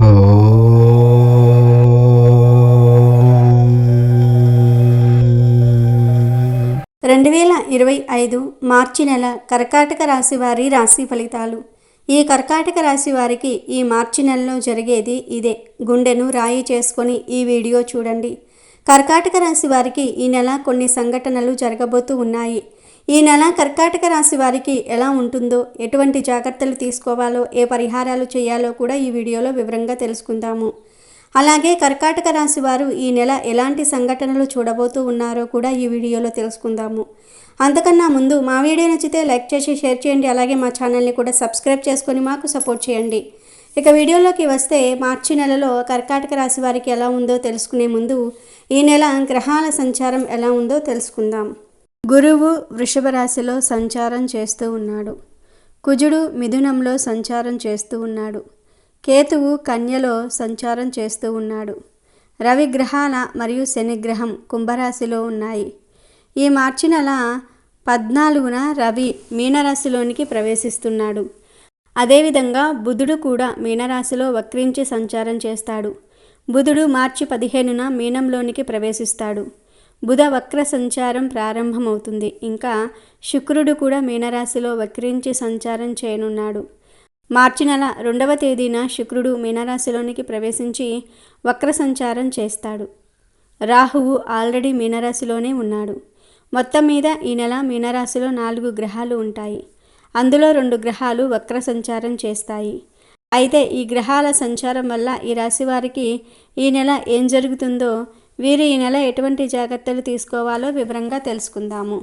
రెండు వేల ఇరవై ఐదు మార్చి నెల కర్కాటక రాశి వారి రాశి ఫలితాలు. ఈ కర్కాటక రాశి వారికి ఈ మార్చి నెలలో జరిగేది ఇదే. గుండెను రాయి చేసుకొని ఈ వీడియో చూడండి. కర్కాటక రాశి వారికి ఈ నెల కొన్ని సంఘటనలు జరగబోతూ ఉన్నాయి. ఈ నెల కర్కాటక రాశి వారికి ఎలా ఉంటుందో ఎటువంటి జాగ్రత్తలు తీసుకోవాలో ఏ పరిహారాలు చేయాలో కూడా ఈ వీడియోలో వివరంగా తెలుసుకుందాము. అలాగే కర్కాటక రాశి వారు ఈ నెల ఎలాంటి సంఘటనలు చూడబోతూ ఉన్నారో కూడా ఈ వీడియోలో తెలుసుకుందాము. అంతకన్నా ముందు మా వీడియో నచ్చితే లైక్ చేసి షేర్ చేయండి. అలాగే మా ఛానల్ని కూడా సబ్స్క్రైబ్ చేసుకొని మాకు సపోర్ట్ చేయండి. ఇక వీడియోలోకి వస్తే మార్చి నెలలో కర్కాటక రాశి వారికి ఎలా ఉందో తెలుసుకునే ముందు ఈ నెల గ్రహాల సంచారం ఎలా ఉందో తెలుసుకుందాం. గురువు వృషభ రాశిలో సంచారం చేస్తూ ఉన్నాడు. కుజుడు మిథునంలో సంచారం చేస్తూ ఉన్నాడు. కేతువు కన్యలో సంచారం చేస్తూ ఉన్నాడు. రవి గ్రహాల మరియు శనిగ్రహం కుంభరాశిలో ఉన్నాయి. ఈ మార్చి నెల పద్నాలుగున రవి మీనరాశిలోనికి ప్రవేశిస్తున్నాడు. అదేవిధంగా బుధుడు కూడా మీనరాశిలో వక్రించి సంచారం చేస్తాడు. బుధుడు మార్చి పదిహేనున మీనంలోనికి ప్రవేశిస్తాడు. బుధ వక్ర సంచారం ప్రారంభమవుతుంది. ఇంకా శుక్రుడు కూడా మీనరాశిలో వక్రించి సంచారం చేయనున్నాడు. మార్చి నెల రెండవ తేదీన శుక్రుడు మీనరాశిలోనికి ప్రవేశించి వక్ర సంచారం చేస్తాడు. రాహువు ఆల్రెడీ మీనరాశిలోనే ఉన్నాడు. మొత్తం మీద ఈ నెల మీనరాశిలో నాలుగు గ్రహాలు ఉంటాయి. అందులో రెండు గ్రహాలు వక్ర సంచారం చేస్తాయి. అయితే ఈ గ్రహాల సంచారం వల్ల ఈ రాశి వారికి ఈ నెల ఏం జరుగుతుందో వీరు ఈ నెల ఎటువంటి జాగ్రత్తలు తీసుకోవాలో వివరంగా తెలుసుకుందాము.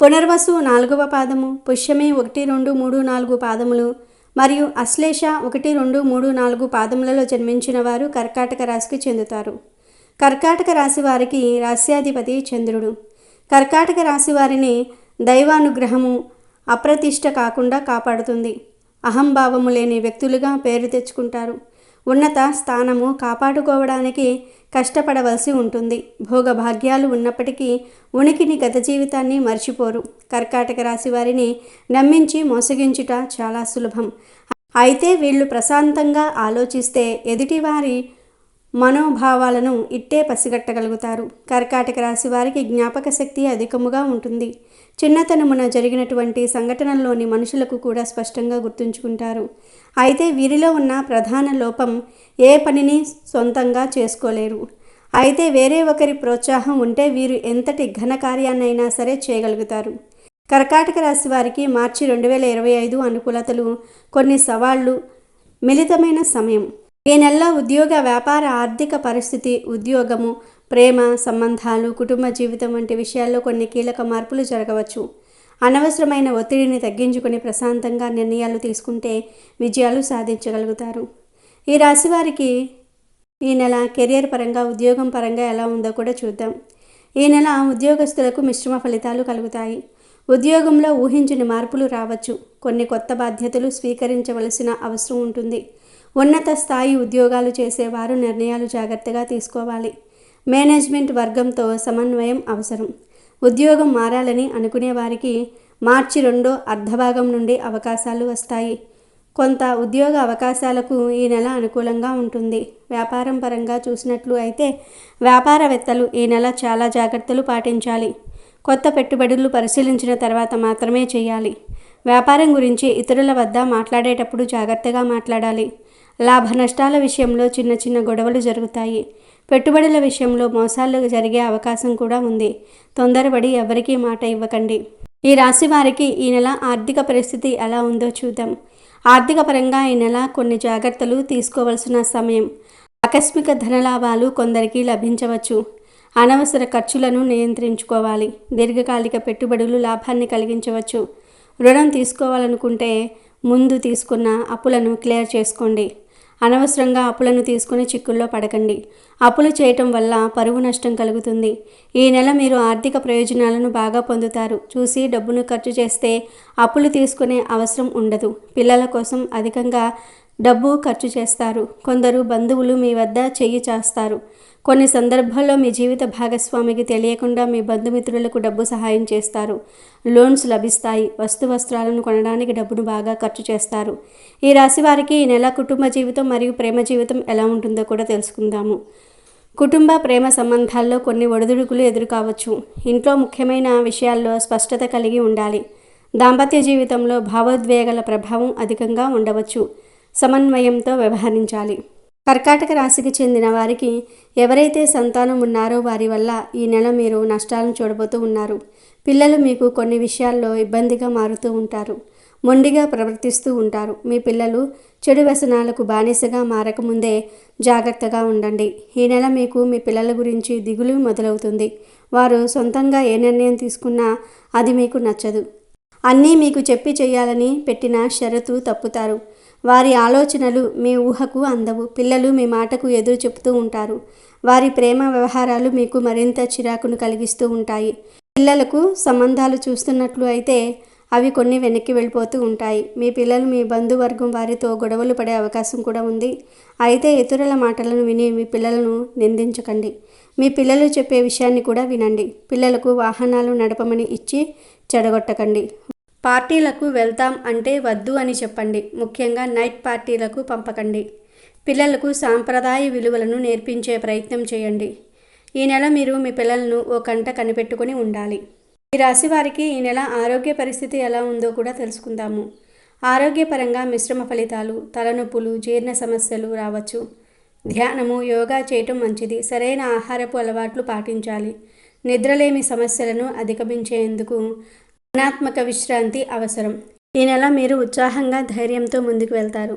పునర్వసు నాలుగవ పాదము పుష్యమి ఒకటి రెండు మూడు నాలుగు పాదములు మరియు అశ్లేష ఒకటి రెండు మూడు నాలుగు పాదములలో జన్మించిన వారు కర్కాటక రాశికి చెందుతారు. కర్కాటక రాశి వారికి రాశ్యాధిపతి చంద్రుడు. కర్కాటక రాశి వారిని దైవానుగ్రహము అప్రతిష్ట కాకుండా కాపాడుతుంది. అహంభావము లేని వ్యక్తులుగా పేరు తెచ్చుకుంటారు. ఉన్నత స్థానము కాపాడుకోవడానికి కష్టపడవలసి ఉంటుంది. భోగభాగ్యాలు ఉన్నప్పటికీ ఉనికిని గత జీవితాన్ని మర్చిపోరు. కర్కాటక రాశి వారిని నమ్మించి మోసగించుట చాలా సులభం. అయితే వీళ్ళు ప్రశాంతంగా ఆలోచిస్తే ఎదుటివారి మనోభావాలను ఇట్టే పసిగట్టగలుగుతారు. కర్కాటక రాశి వారికి జ్ఞాపక శక్తి అధికముగా ఉంటుంది. చిన్నతనమున జరిగినటువంటి సంఘటనల్లోని మనుషులకు కూడా స్పష్టంగా గుర్తుంచుకుంటారు. అయితే వీరిలో ఉన్న ప్రధాన లోపం ఏ పనిని సొంతంగా చేసుకోలేరు. అయితే వేరే ఒకరి ప్రోత్సాహం ఉంటే వీరు ఎంతటి ఘన కార్యాన్నైనా సరే చేయగలుగుతారు. కర్కాటక రాశి వారికి మార్చి రెండు వేల ఇరవై ఐదు అనుకూలతలు కొన్ని సవాళ్ళు మిళితమైన సమయం. ఈ నెలలో ఉద్యోగ వ్యాపార ఆర్థిక పరిస్థితి ఉద్యోగము ప్రేమ సంబంధాలు కుటుంబ జీవితం వంటి విషయాల్లో కొన్ని కీలక మార్పులు జరగవచ్చు. అనవసరమైన ఒత్తిడిని తగ్గించుకొని ప్రశాంతంగా నిర్ణయాలు తీసుకుంటే విజయాలు సాధించగలుగుతారు. ఈ రాశి వారికి ఈ నెల కెరియర్ పరంగా ఉద్యోగం పరంగా ఎలా ఉందో కూడా చూద్దాం. ఈ నెల ఉద్యోగస్తులకు మిశ్రమ ఫలితాలు కలుగుతాయి. ఉద్యోగంలో ఊహించని మార్పులు రావచ్చు. కొన్ని కొత్త బాధ్యతలు స్వీకరించవలసిన అవసరం ఉంటుంది. ఉన్నత స్థాయి ఉద్యోగాలు చేసేవారు నిర్ణయాలు జాగ్రత్తగా తీసుకోవాలి. మేనేజ్మెంట్ వర్గంతో సమన్వయం అవసరం. ఉద్యోగం మారాలని అనుకునే వారికి మార్చి రెండో అర్ధభాగం నుండి అవకాశాలు వస్తాయి. కొంత ఉద్యోగ అవకాశాలకు ఈ నెల అనుకూలంగా ఉంటుంది. వ్యాపారం పరంగా చూసినట్లు అయితే వ్యాపారవేత్తలు ఈ నెల చాలా జాగ్రత్తలు పాటించాలి. కొత్త పెట్టుబడులు పరిశీలించిన తర్వాత మాత్రమే చేయాలి. వ్యాపారం గురించి ఇతరుల వద్ద మాట్లాడేటప్పుడు జాగ్రత్తగా మాట్లాడాలి. లాభ నష్టాల విషయంలో చిన్న చిన్న గొడవలు జరుగుతాయి. పెట్టుబడుల విషయంలో మోసాలు జరిగే అవకాశం కూడా ఉంది. తొందరపడి ఎవరికీ మాట ఇవ్వకండి. ఈ రాశి వారికి ఈ నెల ఆర్థిక పరిస్థితి ఎలా ఉందో చూద్దాం. ఆర్థిక పరంగా ఈ నెల కొన్ని జాగ్రత్తలు తీసుకోవలసిన సమయం. ఆకస్మిక ధనలాభాలు కొందరికి లభించవచ్చు. అనవసర ఖర్చులను నియంత్రించుకోవాలి. దీర్ఘకాలిక పెట్టుబడులు లాభాన్ని కలిగించవచ్చు. రుణం తీసుకోవాలనుకుంటే ముందు తీసుకున్న అప్పులను క్లియర్ చేసుకోండి. అనవసరంగా అప్పులను తీసుకుని చిక్కుల్లో పడకండి. అప్పులు చేయటం వల్ల పరువు నష్టం కలుగుతుంది. ఈ నెల మీరు ఆర్థిక ప్రయోజనాలను బాగా పొందుతారు. చూసి డబ్బును ఖర్చు చేస్తే అప్పులు తీసుకునే అవసరం ఉండదు. పిల్లల కోసం అధికంగా డబ్బు ఖర్చు చేస్తారు. కొందరు బంధువులు మీ వద్ద చెయ్యి చేస్తారు. కొన్ని సందర్భాల్లో మీ జీవిత భాగస్వామికి తెలియకుండా మీ బంధుమిత్రులకు డబ్బు సహాయం చేస్తారు. లోన్స్ లభిస్తాయి. వస్తు వస్త్రాలను కొనడానికి డబ్బును బాగా ఖర్చు చేస్తారు. ఈ రాశి వారికి ఈ నెల కుటుంబ జీవితం మరియు ప్రేమ జీవితం ఎలా ఉంటుందో కూడా తెలుసుకుందాము. కుటుంబ ప్రేమ సంబంధాల్లో కొన్ని ఒడిదుడుకులు ఎదురుకావచ్చు. ఇంట్లో ముఖ్యమైన విషయాల్లో స్పష్టత కలిగి ఉండాలి. దాంపత్య జీవితంలో భావోద్వేగాల ప్రభావం అధికంగా ఉండవచ్చు. సమన్వయంతో వ్యవహరించాలి. కర్కాటక రాశికి చెందిన వారికి ఎవరైతే సంతానం ఉన్నారో వారి వల్ల ఈ నెల మీరు నష్టాలను చూడబోతూ ఉన్నారు. పిల్లలు మీకు కొన్ని విషయాల్లో ఇబ్బందిగా మారుతూ ఉంటారు. మొండిగా ప్రవర్తిస్తూ ఉంటారు. మీ పిల్లలు చెడు వ్యసనాలకు బానిసగా మారకముందే జాగ్రత్తగా ఉండండి. ఈ నెల మీకు మీ పిల్లల గురించి దిగులు మొదలవుతుంది. వారు సొంతంగా ఏ నిర్ణయం తీసుకున్నా అది మీకు నచ్చదు. అన్నీ మీకు చెప్పి చేయాలని పెట్టిన షరతు తప్పుతారు. వారి ఆలోచనలు మీ ఊహకు అందవు. పిల్లలు మీ మాటకు ఎదురు చెప్తూ ఉంటారు. వారి ప్రేమ వ్యవహారాలు మీకు మరింత చిరాకును కలిగిస్తూ ఉంటాయి. పిల్లలకు సంబంధాలు చూస్తున్నట్లు అయితే అవి కొన్ని వెనక్కి వెళ్ళిపోతూ ఉంటాయి. మీ పిల్లలు మీ బంధువర్గం వారితో గొడవలు పడే అవకాశం కూడా ఉంది. అయితే ఇతరుల మాటలను విని మీ పిల్లలను నిందించకండి. మీ పిల్లలు చెప్పే విషయాన్ని కూడా వినండి. పిల్లలకు వాహనాలు నడపమని ఇచ్చి చెడగొట్టకండి. పార్టీలకు వెళ్తాం అంటే వద్దు అని చెప్పండి. ముఖ్యంగా నైట్ పార్టీలకు పంపకండి. పిల్లలకు సాంప్రదాయ విలువలను నేర్పించే ప్రయత్నం చేయండి. ఈ నెల మీరు మీ పిల్లలను ఓ కంట కనిపెట్టుకొని ఉండాలి. ఈ రాశి వారికి ఈ నెల ఆరోగ్య పరిస్థితి ఎలా ఉందో కూడా తెలుసుకుందాము. ఆరోగ్యపరంగా మిశ్రమ ఫలితాలు తలనొప్పులు జీర్ణ సమస్యలు రావచ్చు. ధ్యానము యోగా చేయటం మంచిది. సరైన ఆహారపు అలవాట్లు పాటించాలి. నిద్రలేమి సమస్యలను అధిగమించేందుకు ధనాత్మక విశ్రాంతి అవసరం. ఈ నెల మీరు ఉత్సాహంగా ధైర్యంతో ముందుకు వెళ్తారు.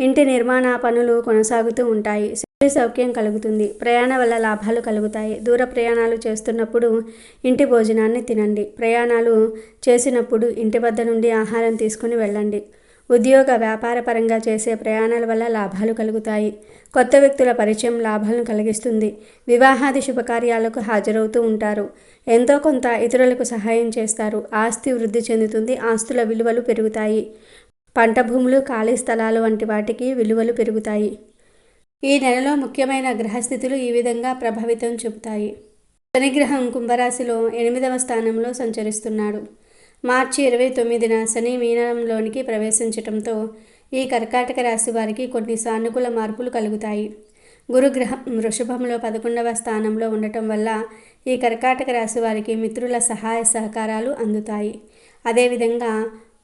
ఇంటి నిర్మాణ పనులు కొనసాగుతూ ఉంటాయి. శరీర సౌఖ్యం కలుగుతుంది. ప్రయాణ వల్ల లాభాలు కలుగుతాయి. దూర ప్రయాణాలు చేస్తున్నప్పుడు ఇంటి భోజనాన్ని తినండి. ప్రయాణాలు చేసినప్పుడు ఇంటి వద్ద నుండి ఆహారం తీసుకుని వెళ్ళండి. ఉద్యోగ వ్యాపార పరంగా చేసే ప్రయాణాల వల్ల లాభాలు కలుగుతాయి. కొత్త వ్యక్తుల పరిచయం లాభాలను కలిగిస్తుంది. వివాహాది శుభకార్యాలకు హాజరవుతూ ఉంటారు. ఎంతో కొంత ఇతరులకు సహాయం చేస్తారు. ఆస్తి వృద్ధి చెందుతుంది. ఆస్తుల విలువలు పెరుగుతాయి. పంట భూములు ఖాళీ స్థలాలు వంటి వాటికి విలువలు పెరుగుతాయి. ఈ నెలలో ముఖ్యమైన గ్రహస్థితులు ఈ విధంగా ప్రభావితం చూపుతాయి. శనిగ్రహం కుంభరాశిలో ఎనిమిదవ స్థానంలో సంచరిస్తున్నాడు. మార్చి ఇరవై తొమ్మిదిన శని మీనంలోనికి ప్రవేశించటంతో ఈ కర్కాటక రాశి వారికి కొన్ని సానుకూల మార్పులు కలుగుతాయి. గురుగ్రహం వృషభంలో పదకొండవ స్థానంలో ఉండటం వల్ల ఈ కర్కాటక రాశి వారికి మిత్రుల సహాయ సహకారాలు అందుతాయి. అదేవిధంగా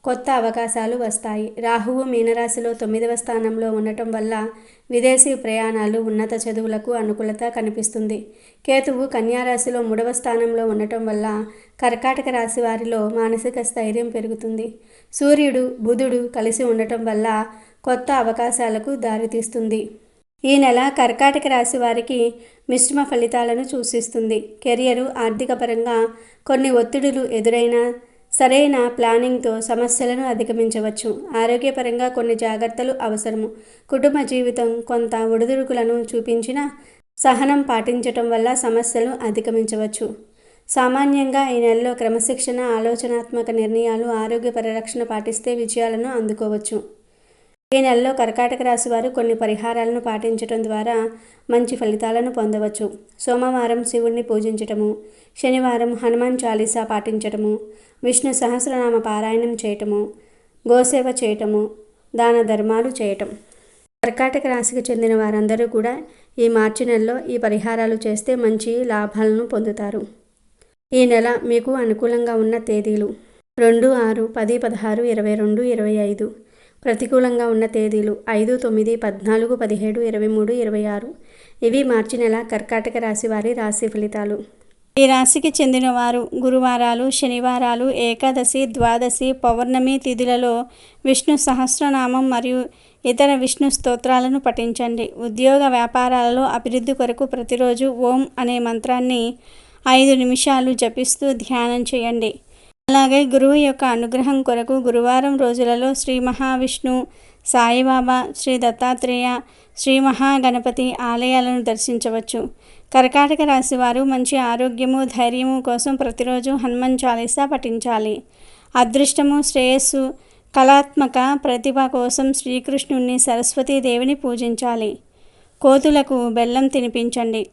కొత్త అవకాశాలు వస్తాయి. రాహువు మీనరాశిలో తొమ్మిదవ స్థానంలో ఉండటం వల్ల విదేశీ ప్రయాణాలు ఉన్నత చదువులకు అనుకూలత కనిపిస్తుంది. కేతువు కన్యారాశిలో మూడవ స్థానంలో ఉండటం వల్ల కర్కాటక రాశి వారిలో మానసిక స్థైర్యం పెరుగుతుంది. సూర్యుడు బుధుడు కలిసి ఉండటం వల్ల కొత్త అవకాశాలకు దారితీస్తుంది. ఈ నెల కర్కాటక రాశి వారికి మిశ్రమ ఫలితాలను సూచిస్తుంది. కెరియరు ఆర్థిక పరంగా కొన్ని ఒత్తిడులు ఎదురైనా సరైన ప్లానింగ్తో సమస్యలను అధిగమించవచ్చు. ఆరోగ్యపరంగా కొన్ని జాగ్రత్తలు అవసరము. కుటుంబ జీవితం కొంత ఒడిదుడుకులను చూపించిన సహనం పాటించటం వల్ల సమస్యలు అధిగమించవచ్చు. సామాన్యంగా ఈ నెలలో క్రమశిక్షణ ఆలోచనాత్మక నిర్ణయాలు ఆరోగ్య పరిరక్షణ పాటిస్తే విజయాలను అందుకోవచ్చు. ఈ నెలలో కర్కాటక రాశి వారు కొన్ని పరిహారాలను పాటించడం ద్వారా మంచి ఫలితాలను పొందవచ్చు. సోమవారం శివుణ్ణి పూజించటము శనివారం హనుమాన్ చాలీసా పాటించటము విష్ణు సహస్రనామ పారాయణం చేయటము గోసేవ చేయటము దాన ధర్మాలు చేయటం. కర్కాటక రాశికి చెందిన వారందరూ కూడా ఈ మార్చి నెలలో ఈ పరిహారాలు చేస్తే మంచి లాభాలను పొందుతారు. ఈ నెల మీకు అనుకూలంగా ఉన్న తేదీలు రెండు ఆరు పది పదహారు ఇరవై రెండు ఇరవై ఐదు ప్రతికూలంగా ఉన్న తేదీలు ఐదు తొమ్మిది పద్నాలుగు పదిహేడు ఇరవై మూడు ఇరవై ఆరు. ఇవి మార్చి నెల కర్కాటక రాశి వారి రాశి ఫలితాలు. ఈ రాశికి చెందినవారు గురువారాలు శనివారాలు ఏకాదశి ద్వాదశి పౌర్ణమి తిథులలో విష్ణు సహస్రనామం మరియు ఇతర విష్ణు స్తోత్రాలను పఠించండి. ఉద్యోగ వ్యాపారాలలో అభివృద్ధి కొరకు ప్రతిరోజు ఓం అనే మంత్రాన్ని ఐదు నిమిషాలు జపిస్తూ ధ్యానం చేయండి. అలాగే గురువు యొక్క అనుగ్రహం కొరకు గురువారం రోజులలో శ్రీ మహావిష్ణు సాయిబాబా శ్రీ దత్తాత్రేయ శ్రీ మహాగణపతి ఆలయాలను దర్శించవచ్చు. కర్కాటక రాశి వారు మంచి ఆరోగ్యము ధైర్యము కోసం ప్రతిరోజు హనుమాన్ చాలీసా పఠించాలి. అదృష్టము శ్రేయస్సు కళాత్మక ప్రతిభ కోసం శ్రీకృష్ణుణ్ణి సరస్వతీదేవిని పూజించాలి. కోతులకు బెల్లం తినిపించండి.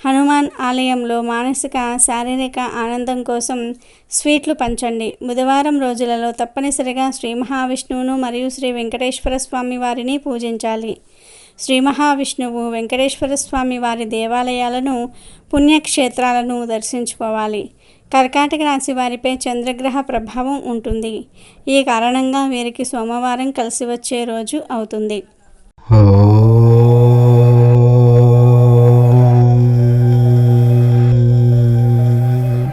హనుమాన్ ఆలయంలో మానసిక శారీరక ఆనందం కోసం స్వీట్లు పంచండి. బుధవారం రోజులలో తప్పనిసరిగా శ్రీ మహావిష్ణువును మరియు శ్రీ వెంకటేశ్వర స్వామి వారిని పూజించాలి. శ్రీ మహావిష్ణువు వెంకటేశ్వర స్వామి వారి దేవాలయాలను పుణ్యక్షేత్రాలను దర్శించుకోవాలి. కర్కాటక రాశి వారిపై చంద్రగ్రహ ప్రభావం ఉంటుంది. ఈ కారణంగా వీరికి సోమవారం కలిసి వచ్చే రోజు అవుతుంది.